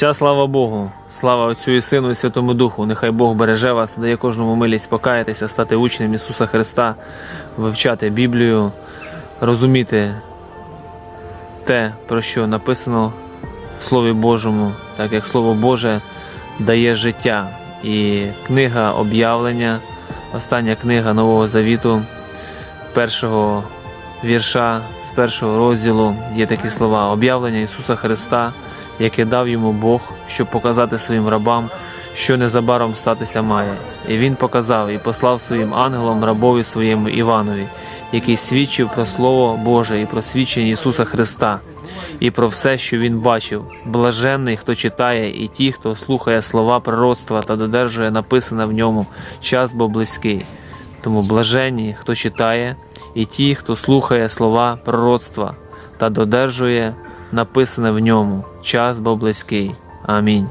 Вся слава Богу, слава Отцю і Сину і Святому Духу. Нехай Бог береже вас, дає кожному милість покаятися, стати учнем Ісуса Христа, вивчати Біблію, розуміти те, про що написано в Слові Божому, так як Слово Боже дає життя. І книга об'явлення, остання книга Нового Завіту, першого вірша з першого розділу є такі слова: об'явлення Ісуса Христа, яке дав йому Бог, щоб показати своїм рабам, що незабаром статися має. І він показав і послав своїм ангелам рабові своєму Іванові, який свідчив про Слово Боже і про свідчення Ісуса Христа, і про все, що він бачив. Блаженний, хто читає, і ті, хто слухає слова пророцтва та додержує написане в ньому, час бо близький. Тому блаженні, хто читає, і ті, хто слухає слова пророцтва та додержує написане в ньому, час бо близький. Амінь.